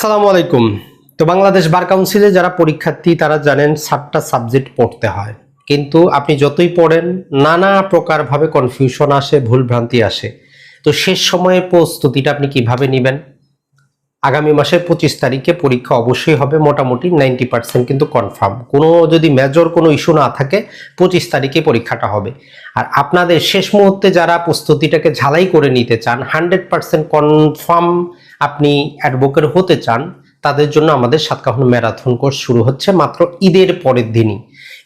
সালামু আলাইকুম। তো বাংলাদেশ বার কাউন্সিলে যারা পরীক্ষার্থী, তারা জানেন সাতটা সাবজেক্ট পড়তে হয়। কিন্তু আপনি যতই পড়েন, নানা প্রকারভাবে কনফিউশন আসে ভুলভ্রান্তি আসে। তো শেষ সময়ে প্রস্তুতিটা আপনি কীভাবে নেবেন? আগামী মাসের পঁচিশ তারিখে পরীক্ষা অবশ্যই হবে, মোটামুটি নাইনটি পার্সেন্ট কিন্তু কনফার্ম কোনো যদি মেজর কোনো ইস্যু না থাকে, পঁচিশ তারিখে পরীক্ষাটা হবে। আর আপনাদের শেষ মুহূর্তে যারা প্রস্তুতিটাকে ঝালাই করে নিতে চান হান্ড্রেড পার্সেন্ট কনফার্ম আপনি অ্যাডভোকেট হতে চান, তাদের জন্য আমাদের সাতকাহন ম্যারাথন কোর্স শুরু হচ্ছে মাত্র ঈদের পরের দিনই।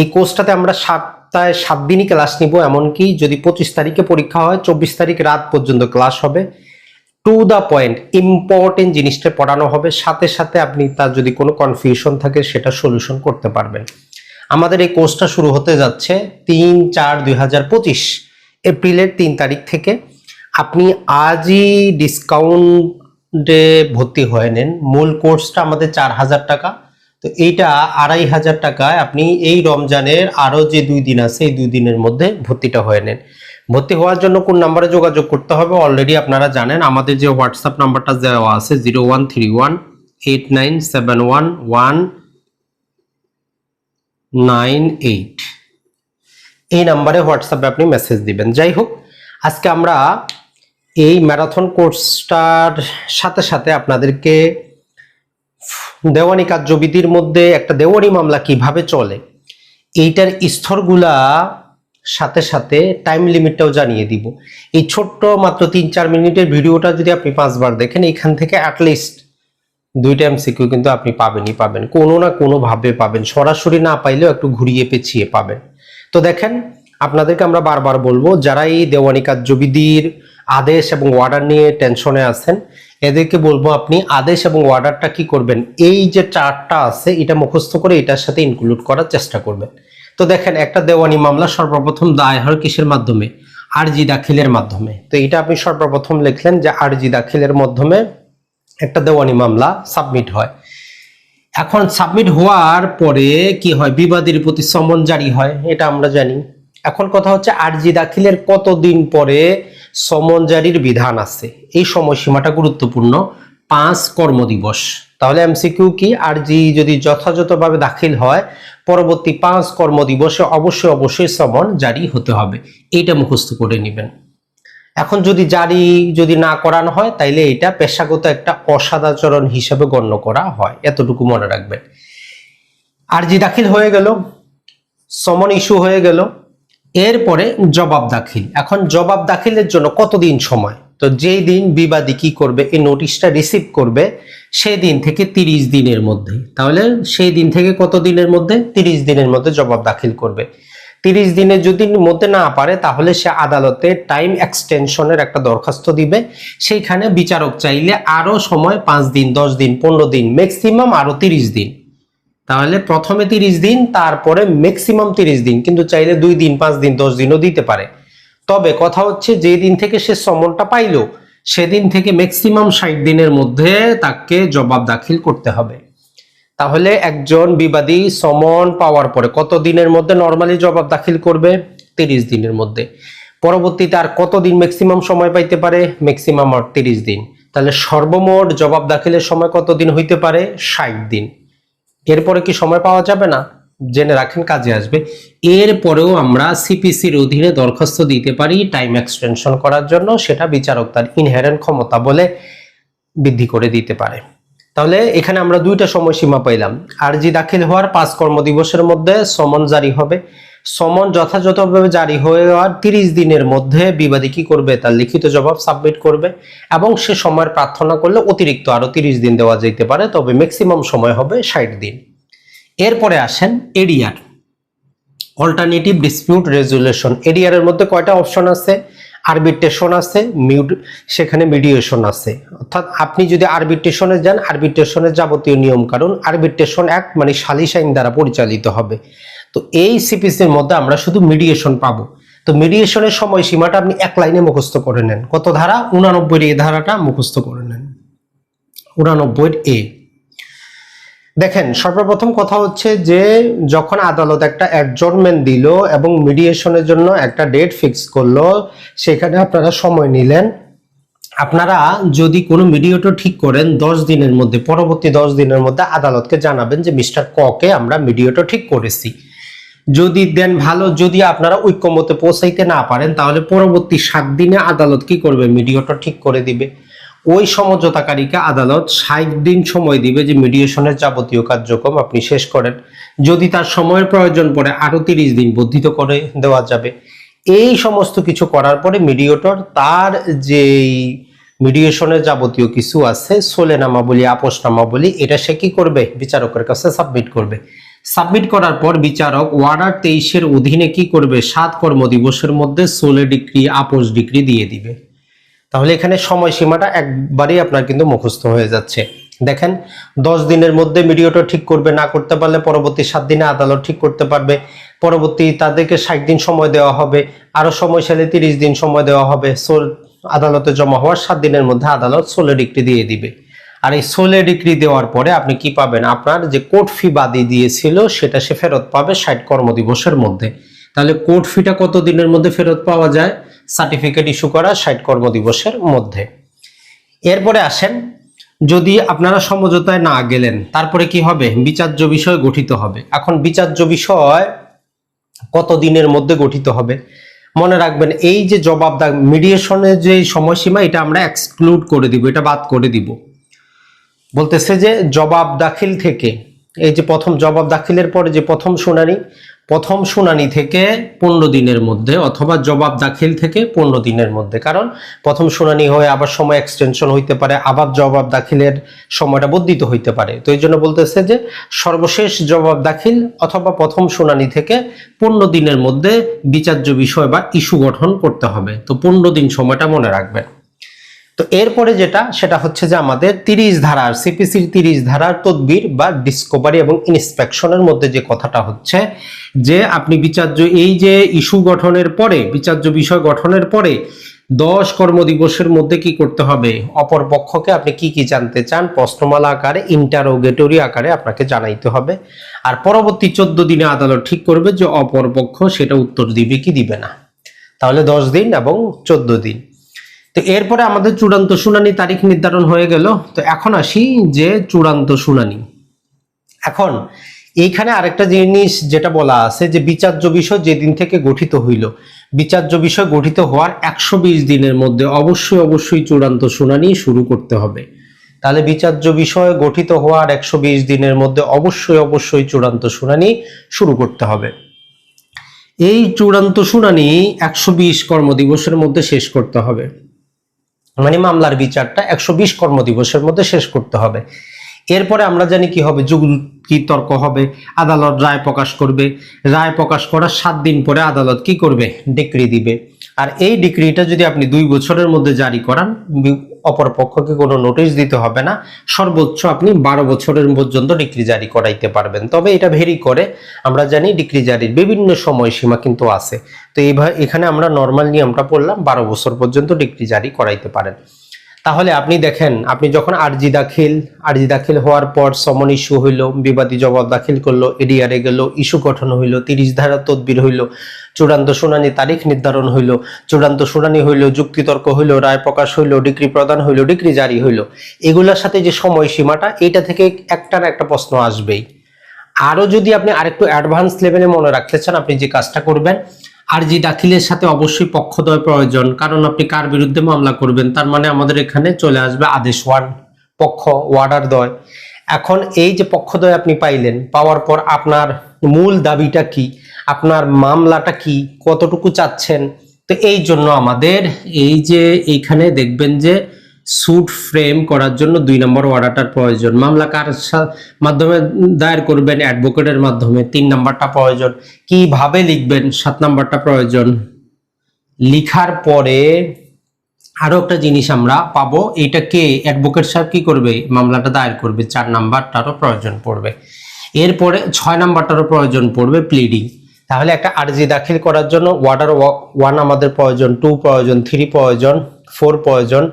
এই কোর্সটাতে আমরা সপ্তাহে সাত দিনই ক্লাস নিব, এমনকি যদি পঁচিশ তারিখে পরীক্ষা হয়, চব্বিশ তারিখ রাত পর্যন্ত ক্লাস হবে। টু দ্য পয়েন্ট ইম্পর্টেন্ট জিনিসটা পড়ানো হবে। সাথে সাথে আপনি তার যদি কোনো কনফিউশন থাকে, সেটা সলিউশন করতে পারবেন। আমাদের এই কোর্সটা শুরু হতে যাচ্ছে তিন চার দুই হাজার পঁচিশ এপ্রিলের তিন তারিখ থেকে। আপনি আজই ডিসকাউন্টে ভর্তি হয়ে নেন। মূল কোর্সটা আমাদের চার হাজার টাকা। তো এইটা আড়াই হাজার টাকায় আপনি এই রমজানের আরও যে দুই দিন আছে, এই দুই দিনের মধ্যে ভর্তিটা হয়ে নেন। ভর্তি হওয়ার জন্য কোন নাম্বারে যোগাযোগ করতে হবে? অলরেডি আপনারা জানেন, আমাদের যে হোয়াটসঅ্যাপ নাম্বারটা দেওয়া আছে zero one three one eight nine seven one one nine eight এই নাম্বারে হোয়াটসঅ্যাপে আপনি মেসেজ দিবেন। যাই হোক, আজকে আমরা এই ম্যারাথন কোর্সটার সাথে সাথে আপনাদেরকে দেওয়ানি কার্যবিধির মধ্যে একটা দেওয়ানি মামলা কীভাবে চলে, এইটার স্তরগুলা সাথে সাথে টাইম লিমিটটাও জানিয়ে দিব। এই ছোট্ট মাত্র তিন চার মিনিটের ভিডিওটা যদি আপনি পাঁচবার দেখেন, এখান থেকে অ্যাটলিস্ট দুইটা এমসিকিউ কিন্তু আপনি পাবেনই পাবেন। কোনো না কোনোভাবে পাবেন। সরাসরি না পাইলেও একটু ঘুরিয়ে পেঁচিয়ে পাবেন। তো দেখেন, আপনাদেরকে আমরা বারবার বলব, যারা এই দেওয়ানি কার্যবিধির আদেশ এবং অর্ডার নিয়ে টেনশনে আছেন, এদেরকে বলব আপনি আদেশ এবং অর্ডারটা কি করবেন? এই যে চার্টটা আছে, এটা মুখস্থ করে এটার সাথে ইনক্লুড করার চেষ্টা করবেন। তো দেখেন, একটা দেওয়ানি মামলা সর্বপ্রথম দায় হয় কিসের মাধ্যমে? আরজি দাখিলের মাধ্যমে। তো এটা আপনি সর্বপ্রথম লিখলেন যে আরজি দাখিলের মাধ্যমে একটা দেওয়ানি মামলা সাবমিট হয়। এখন সাবমিট হওয়ার পরে কি হয়? বিবাদীর প্রতি সমন জারি হয়, এটা আমরা জানি। এখন কথা হচ্ছে, আরজি দাখিলের কতদিন পরে সমন জারির বিধান আছে? এই সময়সীমাটা গুরুত্বপূর্ণ। পাঁচ কর্মদিবস। তাহলে এমসিকিউ কি? আরজি যদি যথাযথভাবে দাখিল হয় পরবর্তী পাঁচ কর্মদিবসে অবশ্যই অবশ্যই সমন জারি হতে হবে। এইটা মুখস্থ করে নেবেন। এখন যদি জারি যদি না করানো হয়, তাইলে এটা পেশাগত একটা অসদাচরণ হিসেবে গণ্য করা হয়। এতটুকু মনে রাখবেন। আরজি দাখিল হয়ে গেল সমন ইস্যু হয়ে গেল, এরপরে জবাব দাখিল। এখন জবাব দাখিলের জন্য কতদিন সময়? তো যেই দিন বিবাদী কি করবে, এই নোটিশটা রিসিভ করবে, সেই দিন থেকে তিরিশ দিনের মধ্যে। তাহলে সেই দিন থেকে কত দিনের মধ্যে? তিরিশ দিনের মধ্যে জবাব দাখিল করবে। তিরিশ দিনের যদি মধ্যে না পারে, তাহলে সে আদালতে টাইম এক্সটেনশনের একটা দরখাস্ত দিবে। সেইখানে বিচারক চাইলে আরও সময়, পাঁচ দিন, দশ দিন, পনেরো দিন ম্যাক্সিমাম আরও তিরিশ দিন। তাহলে প্রথমে তিরিশ দিন, তারপরে ম্যাক্সিমাম তিরিশ দিন। কিন্তু চাইলে দুই দিন, পাঁচ দিন, দশ দিনও দিতে পারে। তবে কথা হচ্ছে যে দিন থেকে সে সমনটা পাইলো, সেদিন থেকে ম্যাক্সিমাম ষাট দিনের মধ্যে তাকে জবাব দাখিল করতে হবে। তাহলে একজন বিবাদী সমন পাওয়ার পরে কত দিনের মধ্যে নর্মালি জবাব দাখিল করবে? তিরিশ দিনের মধ্যে। পরবর্তীতে আর কতদিন ম্যাক্সিমাম সময় পাইতে পারে? ম্যাক্সিমাম আর তিরিশ দিন। তাহলে সর্বমোট জবাব দাখিলের সময় কতদিন হইতে পারে? ষাট দিন। এরপরে কি সময় পাওয়া যাবে না? জেনে রাখেন, কাজে আসবে। এরপরেও আমরা সিপিসির অধীনে দরখাস্ত দিতে পারি টাইম এক্সটেনশন করার জন্য, সেটা বিচারক তার ইনহেরেন্ট ক্ষমতা বলে বৃদ্ধি করে দিতে পারে। তাহলে এখানে আমরা দুইটা সময়সীমা পাইলাম। আরজি দাখিল হওয়ার পাঁচ কর্মদিবসের মধ্যে সমন জারি হবে। সমন যথাযথভাবে জারি হয়ে যাওয়ার তিরিশ দিনের মধ্যে বিবাদী কি করবে, তার লিখিত জবাব সাবমিট করবে এবং সে সময়ের প্রার্থনা করলে অতিরিক্ত আরও তিরিশ দিন দেওয়া যেতে পারে, তবে ম্যাক্সিমাম সময় হবে ষাট দিন। এরপরে আসেন ADR alternative dispute resolution ADR এর মধ্যে কয়টা অপশন আছে? আরবিট্রেশন আছে মিউট সেখানে মিডিয়েশন আছে। অর্থাৎ আপনি যদি আরবিট্রেশনে যান আরবিট্রেশনের যাবতীয় নিয়ম কারণ আরবিট্রেশন অ্যাক্ট মানে সালিস আইন দ্বারা পরিচালিত হবে। তো এই সিপিসির মধ্যে আমরা শুধু মিডিয়েশন পাবো। তো মিডিয়েশনের সময়সীমাটা আপনি এক লাইনে মুখস্থ করে নেন। কত ধারা? উনানব্বই এ ধারাটা মুখস্থ করে নেন। উনানব্বই এ দেখেন, সর্বপ্রথম কথা হচ্ছে যে, যখন আদালত একটা অ্যাডজর্নমেন্ট দিল এবং মিডিয়েশনের জন্য একটা ডেট ফিক্স করল, সেখানে আপনারা সময় নিলেন। আপনারা যদি কোনো মিডিয়েটর ঠিক করেন, দশ দিনের মধ্যে, পরবর্তী দশ দিনের মধ্যে আদালতকে জানাবেন যে, মিস্টার ককে আমরা মিডিয়েটর ঠিক করেছি। যদি দেন ভালো, যদি আপনারা ঐক্যমতে পৌঁছাইতে না পারেন, তাহলে পরবর্তী সাত দিনে আদালত কি করবে? মিডিয়েটর ঠিক করে দিবে। ওই সমঝোতাকারীকে আদালত ষাট দিন সময় দিবে যে মিডিয়েশনের যাবতীয় কার্যক্রম আপনি শেষ করেন। যদি তার সময়ের প্রয়োজন পড়ে আরও তিরিশ দিন বর্ধিত করে দেওয়া যাবে। এই সমস্ত কিছু করার পরে মিডিয়েটর তার যেই মিডিয়েশনের যাবতীয় কিছু আছে সোলে নামাবলী আপোষ নামাবলী এটা সে কি করবে? বিচারকের কাছে সাবমিট করবে। সাবমিট করার পর বিচারক ওয়ার্ডার তেইশের অধীনে কি করবে? সাত কর্মদিবসের মধ্যে সোলে ডিগ্রি, আপোষ ডিগ্রি দিয়ে দিবে। তাহলে এখানে সময়সীমাটা একবারেই আপনার কিন্তু মুখস্থ হয়ে যাচ্ছে। দেখেন, দশ দিনের মধ্যে মিডিয়েটর ঠিক করবে, না করতে পারলে পরবর্তী সাত দিনে আদালত ঠিক করতে পারবে। পরবর্তী তাদেরকে ষাট দিন সময় দেওয়া হবে, আরও সময়শালী তিরিশ দিন সময় দেওয়া হবে। সোল, আদালতে জমা হওয়ার সাত দিনের মধ্যে আদালত সোলে ডিগ্রি দিয়ে দিবে। আর এই সোলে ডিগ্রি দেওয়ার পরে আপনি কি পাবেন? আপনার যে কোর্ট ফি বাদি দিয়েছিল, সেটা সে ফেরত পাবে ষাট কর্মদিবসের মধ্যে। তাহলে কোর্ট ফিটা কত দিনের মধ্যে ফেরত পাওয়া যায়? সার্টিফিকেট ইস্যু করা ষাট কর্মদিবসের মধ্যে। এরপরে আসেন, যদি আপনারা সমঝোতায় না গেলেন, তারপরে কি হবে? বিচার্য বিষয় গঠিত হবে। এখন বিচার্য বিষয় কত দিনের মধ্যে গঠিত হবে? মনে রাখবেন, এই যে জবাবদা মিডিয়েশনের যে সময়সীমা, এটা আমরা এক্সক্লুড করে দিব, এটা বাদ করে দিব। বলতেছে যে, জবাব দাখিল থেকে, এই যে প্রথম জবাব দাখিলের পরে যে প্রথম শুনানি প্রথম শুনানি থেকে পনেরো দিনের মধ্যে অথবা জবাব দাখিল থেকে পনেরো দিনের মধ্যে। কারণ প্রথম শুনানি হয়ে আবার সময় এক্সটেনশন হইতে পারে, আবার জবাব দাখিলের সময়টা বর্ধিত হইতে পারে। তো এই জন্য বলতেছে যে সর্বশেষ জবাব দাখিল অথবা প্রথম শুনানি থেকে পনেরো দিনের মধ্যে বিচার্য বিষয় বা ইস্যু গঠন করতে হবে। তো পনেরো দিন সময়টা মনে রাখবেন। তো এরপরে যেটা, সেটা হচ্ছে যে আমাদের তিরিশ ধারার সিপিসির তিরিশ ধারার তদবির বা ডিসকভারি এবং ইন্সপেকশনের মধ্যে যে কথাটা হচ্ছে, যে আপনি বিচার্য, এই যে ইস্যু গঠনের পরে, বিচার্য বিষয় গঠনের পরে দশ কর্মদিবসের মধ্যে কি করতে হবে? অপর পক্ষকে আপনি কি কি জানতে চান? প্রশ্নমালা আকারে ইন্টারোগেটরি আকারে আপনাকে জানাইতে হবে। আর পরবর্তী চোদ্দ দিনে আদালত ঠিক করবে যে অপর পক্ষ সেটা উত্তর দিবে কি দিবে না। তাহলে দশ দিন এবং চোদ্দ দিন। তো এরপরে আমাদের চূড়ান্ত শুনানি, তারিখ নির্ধারণ হয়ে গেল। তো এখন আসি যে চূড়ান্ত শুনানি। এখন, এইখানে আরেকটা জিনিস যেটা বলা আছে যে বিচার্য বিষয় যেদিন থেকে গঠিত হইল, বিচার্য বিষয় গঠিত হওয়ার একশো বিশ দিনের মধ্যে অবশ্যই অবশ্যই চূড়ান্ত শুনানি শুরু করতে হবে। তাহলে বিচার্য বিষয় গঠিত হওয়ার একশো বিশ দিনের মধ্যে অবশ্যই অবশ্যই চূড়ান্ত শুনানি শুরু করতে হবে। এই চূড়ান্ত শুনানি একশো বিশ কর্মদিবসের মধ্যে শেষ করতে হবে। মানে মামলার বিচারটা একশো বিশ কর্মদিবসের মধ্যে শেষ করতে হবে। এরপরে আমরা জানি কি হবে যুক্তি তর্ক হবে, আদালত রায় প্রকাশ করবে। রায় প্রকাশ করার সাত দিন পরে আদালত কি করবে? ডিক্রি দিবে। আর এই ডিক্রিটা যদি আপনি দুই বছরের মধ্যে জারি করান অপর পক্ষকে কোনো নোটিশ দিতে হবে না। সর্বোচ্চ আপনি বারো বছরের পর্যন্ত ডিক্রি জারি করাইতে পারবেন। তবে এটা ভেরি করে, আমরা জানি ডিক্রি জারির বিভিন্ন সময়সীমা কিন্তু আছে। তো এইভাবে এখানে আমরা নর্মাল নিয়মটা পড়লাম, বারো বছর পর্যন্ত ডিক্রি জারি করাইতে পারেন। তাহলে আপনি দেখেন, আপনি যখন আরজি দাখিল আরজি দাখিল হওয়ার পর সমন ইস্যু হইল, বিবাদী জবাব দাখিল করল, এডিআরে গেল, ইস্যু গঠন হইল, তিরিশ ধারা তদবির হইল, চূড়ান্ত শুনানি তারিখ নির্ধারণ হইল, চূড়ান্ত শুনানি হইল, যুক্তিতর্ক হইল, রায় প্রকাশ হইল, ডিগ্রি প্রদান হইল, ডিগ্রি জারি হইল। এগুলোর সাথে যে সময়সীমাটা এটা থেকে একটা না একটা প্রশ্ন আসবেই। আরও যদি আপনি আরেকটু অ্যাডভান্স লেভেলে মনে রাখতে চান, আপনি যে কাজটা করবেন আরজি দাখিলের সাথে অবশ্যই পক্ষদ্বয় প্রয়োজন। কারণ আপনি কার বিরুদ্ধে মামলা করবেন? তার মানে আমাদের এখানে চলে আসবে আদেশ ওয়ান, পক্ষ, ওয়ার্ডার দয়। এখন এই যে পক্ষদ্বয় আপনি পাইলেন, পাওয়ার পর আপনার মূল দাবিটা কি? আপনার মামলাটা কি? কতটুকু চাচ্ছেন? তো এই জন্য আমাদের এই যে এইখানে দেখবেন যে সুট ফ্রেম করার জন্য দুই নম্বর অর্ডারটার প্রয়োজন। মামলা কার মাধ্যমে দায়ের করবেন? অ্যাডভোকেটের মাধ্যমে। তিন নাম্বারটা প্রয়োজন। কীভাবে লিখবেন? সাত নাম্বারটা প্রয়োজন। লিখার পরে আরও একটা জিনিস আমরা পাবো। এটা কে? অ্যাডভোকেট সাহেব কি করবে? মামলাটা দায়ের করবে। চার নাম্বারটারও প্রয়োজন পড়বে। এরপরে ছয় নাম্বারটারও প্রয়োজন পড়বে প্লিডিং তাহলে একটা আর্জি দাখিল করার জন্য ওয়ার্ডার ওয়ান আমাদের প্রয়োজন টু প্রয়োজন থ্রি প্রয়োজন ফোর প্রয়োজন।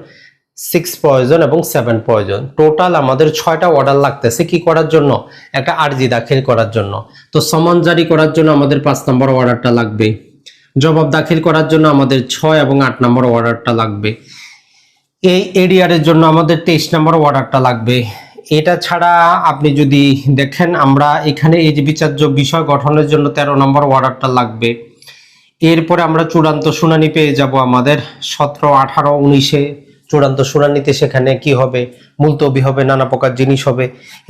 সিক্স প্রয়োজন এবং সেভেন প্রয়োজন টোটাল আমাদের ছয়টা অর্ডার লাগতেছে কি করার জন্য? একটা আর্জি দাখিল করার জন্য। তো সমন জারি করার জন্য আমাদের পাঁচ নম্বর অর্ডারটা লাগবে। জবাব দাখিল করার জন্য আমাদের ছয় এবং আট নম্বর অর্ডারটা লাগবে। এই এরিয়ারের জন্য আমাদের তেইশ নম্বর অর্ডারটা লাগবে। এটা ছাড়া আপনি যদি দেখেন, আমরা এখানে এই যে বিচার্য বিষয় গঠনের জন্য তেরো নম্বর অর্ডারটা লাগবে। এরপরে আমরা চূড়ান্ত শুনানি পেয়ে যাব আমাদের সতেরো, আঠারো, উনিশে চূড়ান্ত শুনানিতে সেখানে কি হবে, মুলতবি হবে, নানা প্রকার জিনিস হবে।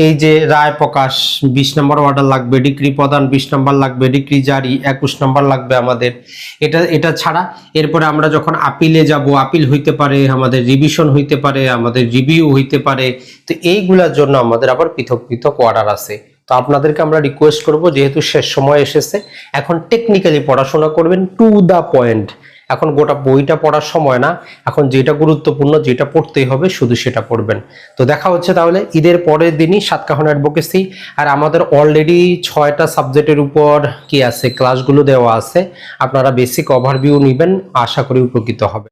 এই যে রায় প্রকাশ, বিশ নম্বর অর্ডার লাগবে, ডিগ্রি প্রদান বিশ নম্বর লাগবে, ডিগ্রি জারি একুশ নম্বর লাগবে আমাদের। এটা এটা ছাড়া এরপরে আমরা যখন আপিলে যাব, আপিল হইতে পারে, আমাদের রিভিশন হইতে পারে, আমাদের রিভিউ হইতে পারে, তো এইগুলার জন্য আমাদের আবার পৃথক পৃথক অর্ডার আছে। তো আপনাদেরকে আমরা রিকোয়েস্ট করব, যেহেতু শেষ সময় এসেছে, এখন টেকনিক্যালি পড়াশোনা করবেন টু দ্য পয়েন্ট এখন গোটা বইটা পড়ার সময় না, এখন যেটা গুরুত্বপূর্ণ যেটা পড়তেই হবে শুধু সেটা পড়বেন। তো দেখা হচ্ছে তাহলে ঈদের পরের দিনই সাতকাহন অ্যাডভোকেসি, আর আমাদের অলরেডি ছয়টা সাবজেক্টের উপর কি আছে ক্লাসগুলো দেওয়া আছে, আপনারা বেসিক ওভারভিউ নেবেন, আশা করি উপকৃত হবে